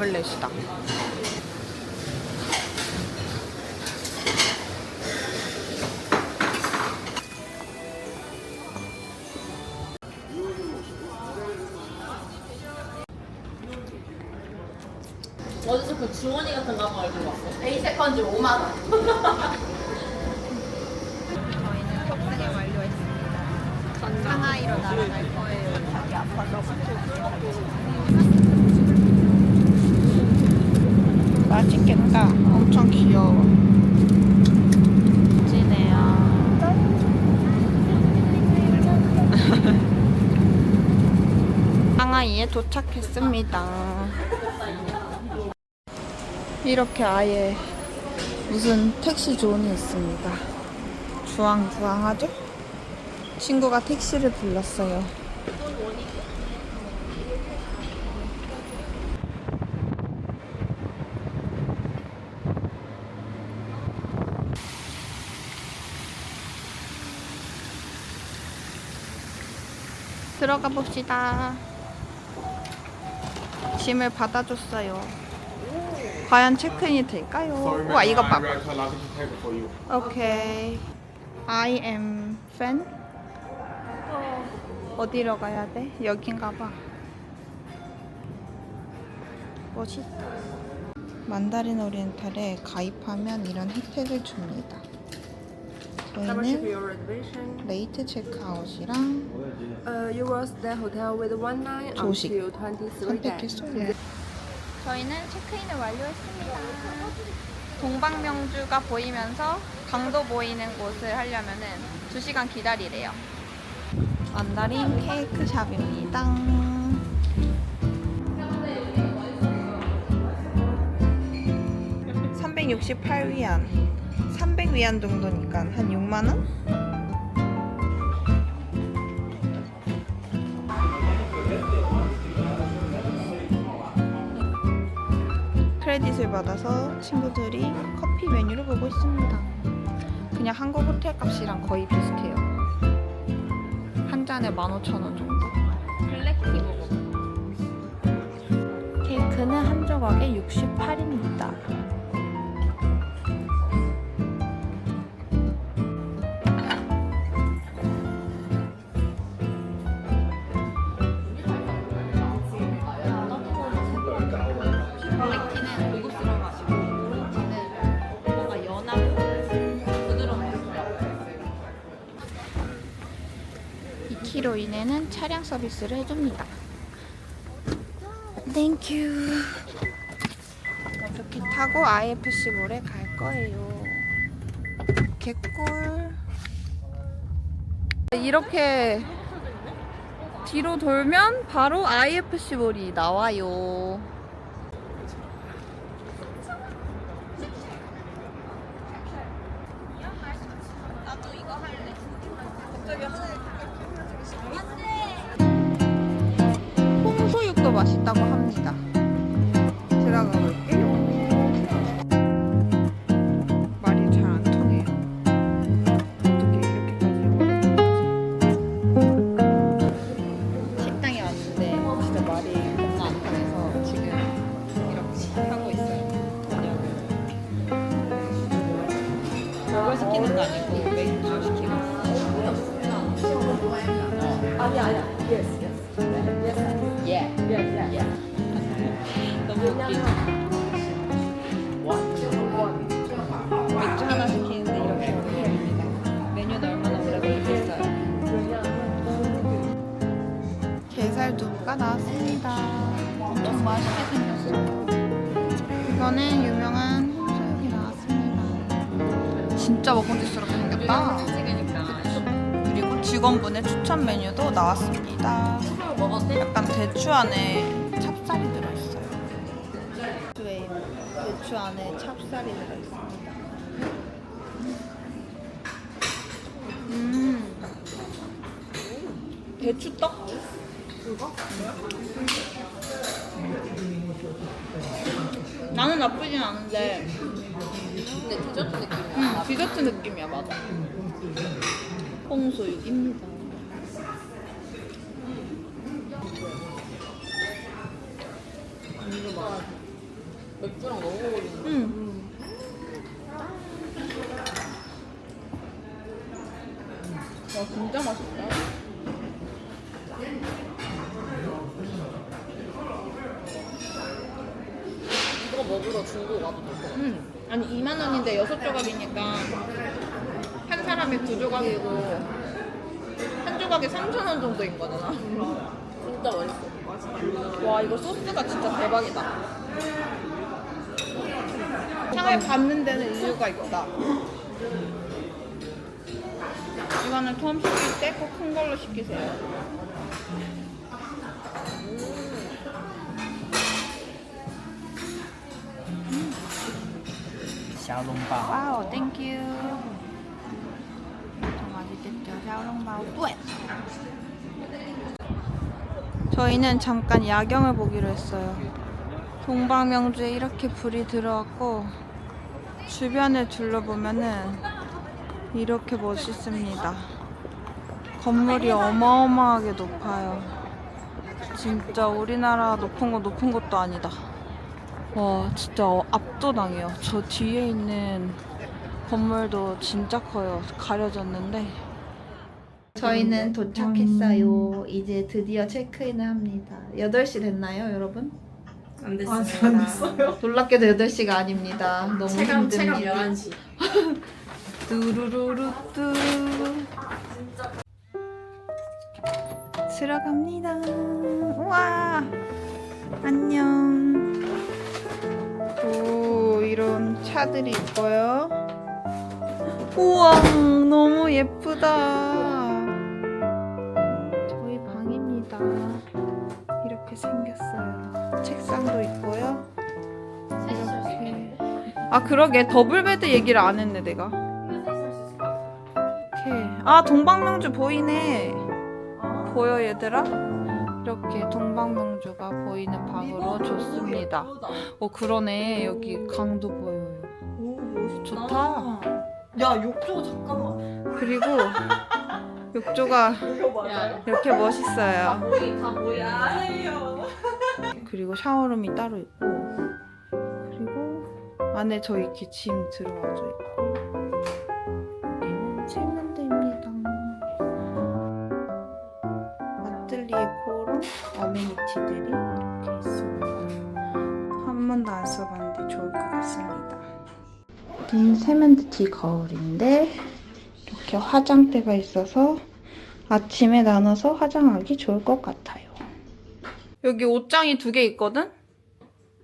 오믈렛이다. 어디서 그 주머니 같은 가방을 들고 왔어? A 세컨즈 5만 원. 저희는 탑승을 완료했습니다. 상하이로 날아갈 거예요. 자기 아파서. 맛있겠다. 엄청 귀여워. 상하이에 도착했습니다. 이렇게 아예 무슨 택시 존이 있습니다. 주황주황하죠? 친구가 택시를 불렀어요. 들어가 봅시다. 짐을 받아줬어요. 과연 체크인이 될까요? 우와 이거 봐. 오케이. I am fan. 어디로 가야 돼? 여긴가 봐. 멋있다. 만다린 오리엔탈에 가입하면 이런 혜택을 줍니다. 저희는 your reservation. 레이트 체크아웃이랑 Uh, you will stay hotel with one night 조식. until 23 days. 선택했어요. 저희는 체크인을 완료했습니다. 동방명주가 보이면서 강도 보이는 곳을 하려면은 2시간 기다리래요. 만다린 케이크 샵입니다. (368위안) (300위안) 정도니까 한 (6만 원) 크레딧을 받아서 친구들이 커피 메뉴를 보고 있습니다. 그냥 한국 호텔 값이랑 거의 비슷해요. 한 잔에 15,000원 정도. 블랙티 먹어. 케이크는 한 조각에 68입니다. 2km 이내는 차량 서비스를 해줍니다. 땡큐. 이렇게 타고 IFC몰에 갈 거예요. 개꿀. 이렇게 뒤로 돌면 바로 IFC몰이 나와요. 나도 이거 할래. 갑자기 하늘 홍소육도 맛있다고 합니다. 들어가 볼게요. 말이 잘 안 통해요. 어떻게 이렇게까지 영어를 식당에 왔는데 진짜 말이 너무 안 통해서 지금 이렇게 하고 있어요. 먹을 시키는 거 아니고 너무 웃기죠? 맥주 하나 시키는데 이렇게 오래 걸립니다. 메뉴는 얼마나 오래 걸리겠어요? 게살 두부가 나왔습니다. 엄청 맛있게 생겼어요. 이거는 유명한 홍소육이 나왔습니다. 진짜 먹음직스럽게 생겼다. 직원분의 추천 메뉴도 나왔습니다. 먹었대? 약간 대추 안에 찹쌀이 들어있어요. 대추에 대추 안에 찹쌀이 들어있습니다. 음, 대추떡? 이거? 나는 나쁘진 않은데 근데 디저트 느낌이야. 응, 디저트 느낌이야, 맞아. 홍수육입니다. 이거 막 맥주랑 너무 어울린다. 응. 와, 진짜 맛있다. 이거 먹으러 중국 와도 될것 같아. 응. 아니, 2만 원인데 여섯 조각이니까 한 사람에 두 조각이고 한 조각에 3천 원 정도인 거잖아. 진짜 맛있어. 와 이거 소스가 진짜 대박이다. 상을 받는 데는 이유가 있다. 이거는 톰 시킬 때 꼭 큰 걸로 시키세요. 샤오롱바 와우, 땡큐. 샤오롱바오 뿌엣. 저희는 잠깐 야경을 보기로 했어요. 동방명주에 이렇게 불이 들어왔고 주변을 둘러보면은 이렇게 멋있습니다. 건물이 어마어마하게 높아요. 진짜 우리나라 높은 거 높은 것도 아니다. 와 진짜 어- 압도당해요. 저 뒤에 있는 건물도 진짜 커요. 가려졌는데. 저희는 도착했어요. 이제 드디어 체크인을 합니다. 8시 됐나요, 여러분? 안 됐어요. 안 됐어요. 놀랍게도 8시가 아닙니다. 너무 체감 체감 힘듭니다. 11시. 뚜루루루뚜. 들어갑니다. 우와. 안녕. 오, 이런 차들이 있고요. 우와, 너무 예쁘다. 생겼어요. 책상도 있고요. 이렇게. 아, 그러게. 더블 베드 얘기를 안 했네, 내가. 이렇게. 아, 동방명주 보이네. 보여, 얘들아? 이렇게 동방명주가 보이는 방으로 좋습니다. 어, 그러네. 여기 강도 보여요. 오 멋있다. 좋다. 야 욕조 잠깐만. 그리고 욕조가 이거 맞아. 이렇게 멋있어요. 뭐이 다 뭐야? 그리고 샤워룸이 따로 있고 그리고 안에 저희 기침 들어와져 있고 여기는 세면대입니다. 마틀리에 코로 어메니티들이 이렇게 있습니다. 한 번도 안 써봤는데 좋을 것 같습니다. 여긴 세면대 거울인데 이렇게 화장대가 있어서 아침에 나눠서 화장하기 좋을 것 같아요. 여기 옷장이 두 개 있거든?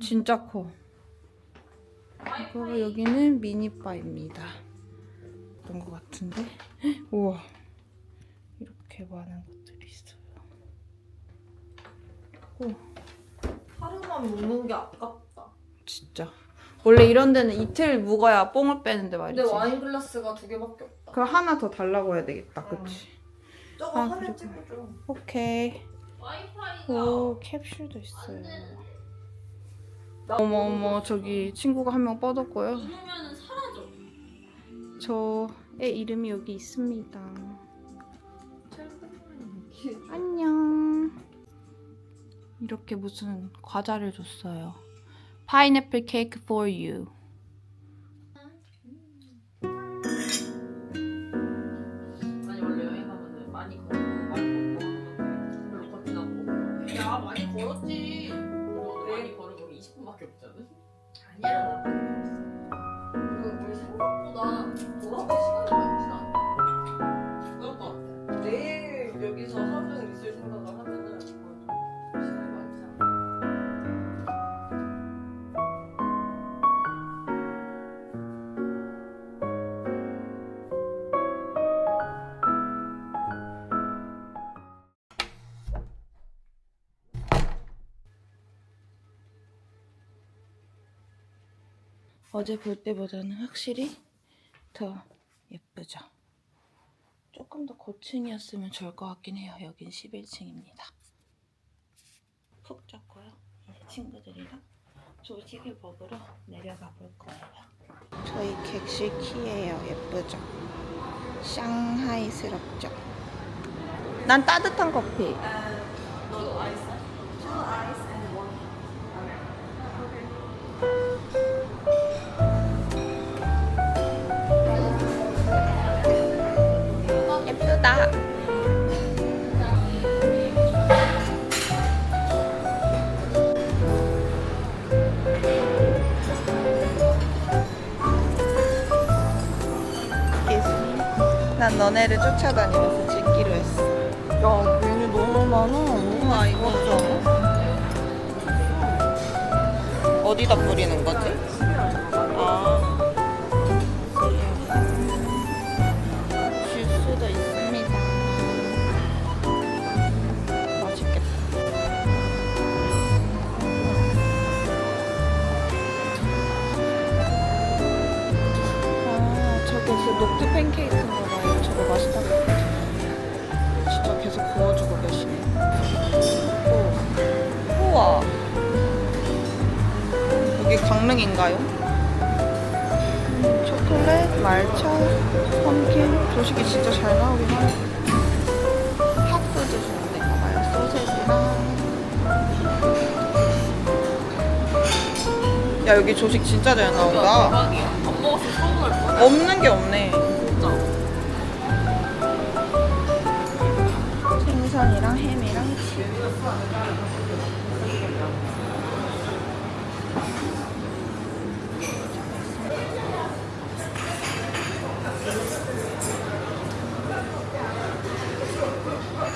진짜 커. 그리고 여기는 미니바입니다. 그런 것 같은데? 우와. 이렇게 많은 것들이 있어요. 오, 하루만 묵는 게 아깝다. 진짜. 원래 이런 데는 이틀 묵어야 뽕을 빼는데 말이지. 근데 와인 글라스가 두 개밖에 없다. 그럼 하나 더 달라고 해야 되겠다. 그치? 저거 아, 화면 그리고- 찍어줘. 오케이. 와이파이가 오, 캡슐도 있어요. 어머, 어머, 저기 친구가 한 명 뻗었고요. 사라져. 저의 이름이 여기 있습니다. 안녕. 이렇게 무슨 과자를 줬어요. for you. 어제 볼 때보다는 확실히 더 예쁘죠. 조금 더 고층이었으면 좋을 것 같긴 해요. 여긴 11층입니다. 푹 잤고요. 이제 친구들이랑 조식을 먹으러 내려가 볼 거예요. 저희 객실 키예요. 예쁘죠? 샹하이스럽죠? 난 따뜻한 커피. 난 너네를 쫓아다니면서 찍기로 했어. 야, 메뉴 너무 많아. 우와, 이거 좀. 어디다 뿌리는 거지? 아. 주스도 있습니다. 맛있겠다. 아, 저게 그 녹두. 저거 맛있다. 진짜 계속 구워주고 계시네. 오. 우와. 여기 강릉인가요? 음, 초콜릿, 말차, 펌킨. 조식이 진짜 잘 나오긴 하네. 핫푸드 주는 데가 봐요. 소세지랑. 야, 여기 조식 진짜 잘 나온다. 대박이야. 안 먹었으면 서운할 뻔. 없는 게 없네. 생선이랑 햄이랑 치.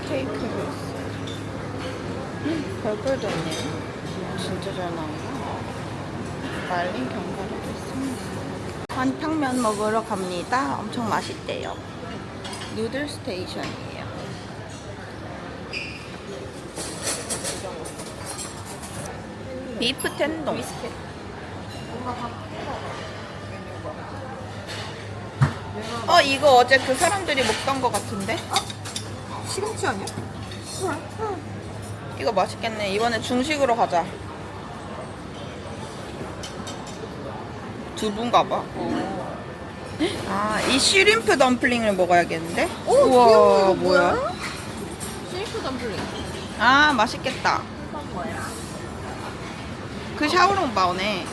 케이크도 있어. 음, 별별도 있네. 진짜 잘 나온다. 말린 견과류도 있습니다. 한탕면 먹으러 갑니다. 엄청 맛있대요. 누들 스테이션이에요. 비프 텐동. 어 이거 어제 그 사람들이 먹던 거 같은데? 시금치 아니야? 이거 맛있겠네. 이번에 중식으로 가자. 두부인가 봐. 아, 이 쉬림프 덤플링을 먹어야겠는데? 우와, 뭐야? 쉐이크 덤플링. 아, 맛있겠다. 그 샤오롱 바오네.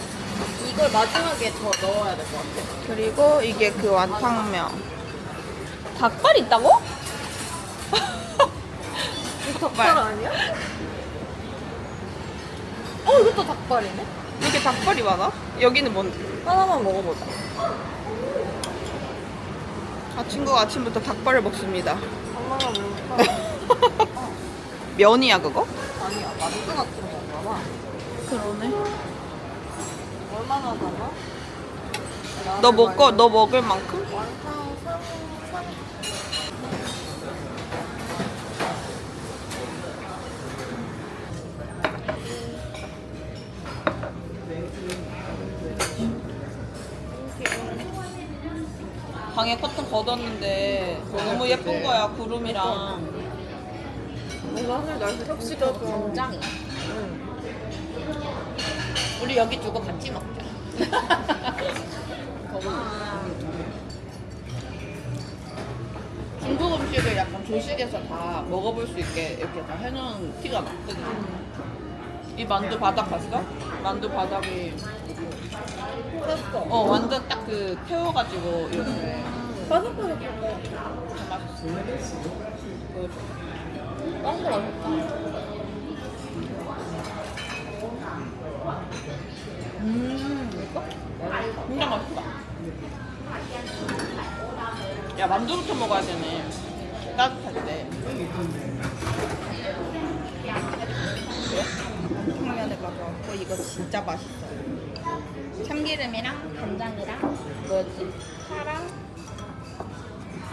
이걸 마지막에 더 넣어야 될 것 같아. 그리고 이게 그 완탕면. 닭발 있다고? 닭발 아니야? 어, 이것도 닭발이네? 이게 닭발이 많아? 여기는 뭔데? 하나만 먹어보자. 아, 친구가 아침부터 닭발을 먹습니다. 하나만 먹어볼까? 면이야, 그거? 아니야, 만두 같은 봐. 그러네. 얼마나 남아? 너 먹고, 너 먹을 만큼? 완탕 3, 3. 방에 커튼 걷었는데 너무 예쁜 거야 구름이랑 뭔가 사실 날씨 혹시 더 굉장히. 우리 여기 두고 같이 먹자 중국 음식을 약간 조식에서 다 먹어볼 수 있게 이렇게 다 해놓은 티가 났거든 이 만두 바닥 봤어? 만두 바닥이. 어 완전 딱 그 태워가지고 이렇게 바삭바삭한 거. 맛있어. 딴거 맛있다. 음, 진짜 맛있다. 야, 만두부터 먹어야 되네. 따뜻할 때. 평면에 가져왔고, 이거 진짜 맛있어요. 참기름이랑 간장이랑, 뭐였지? 파랑,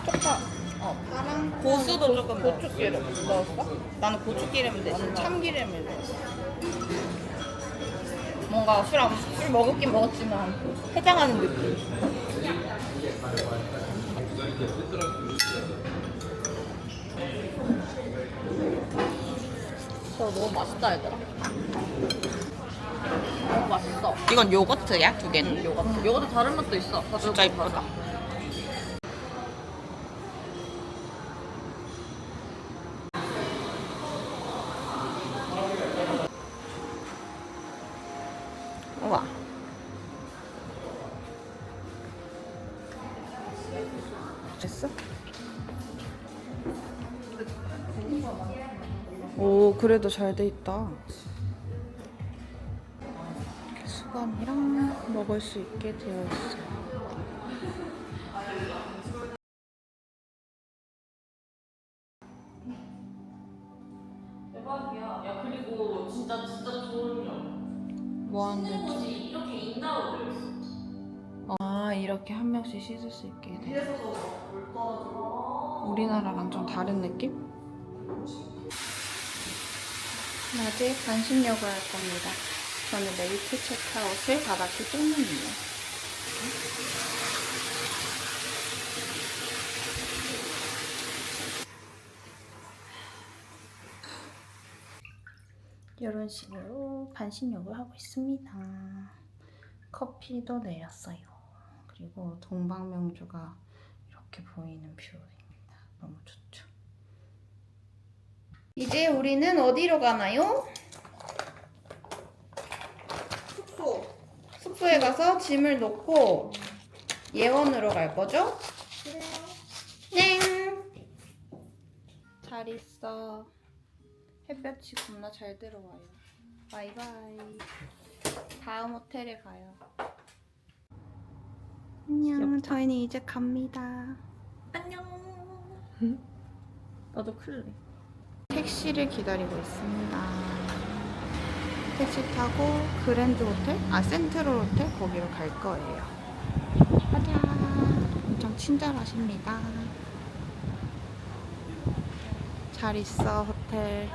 쪽파, 어, 파랑, 고수도 조금 고추기름 넣었어? 나는 고추기름 대신 참기름을 넣었어. 뭔가 술, 안, 술 먹었긴 먹었지만 해장하는 느낌. 저 너무 맛있다 얘들아. 너무 맛있어. 이건 요거트야 두 개는? 요거트. 요거트 다른 맛도 있어. 진짜 이쁘다. 됐어? 오, 그래도 잘 돼 있다. 수건이랑 먹을 수 있게 되어 있어요. 이렇게 한 명씩 씻을 수 있게 돼. 우리나라랑 좀 다른 느낌? 낮에 반신욕을 할 겁니다. 저는 메이트 체크아웃을 받았기 때문이에요. 이런 식으로 반신욕을 하고 있습니다. 커피도 내렸어요. 그리고 동방명주가 이렇게 보이는 뷰입니다. 너무 좋죠. 이제 우리는 어디로 가나요? 숙소. 숙소에 가서 짐을 놓고 예원으로 갈 거죠? 네. 잘 있어. 햇볕이 겁나 잘 들어와요. 바이바이. 다음 호텔에 가요. 안녕. 저희는 이제 갑니다. 안녕. 나도 클레. 택시를 기다리고 있습니다. 택시 타고 그랜드 호텔? 아, 센트럴 호텔? 거기로 갈 거예요. 가자. 엄청 친절하십니다. 잘 있어, 호텔.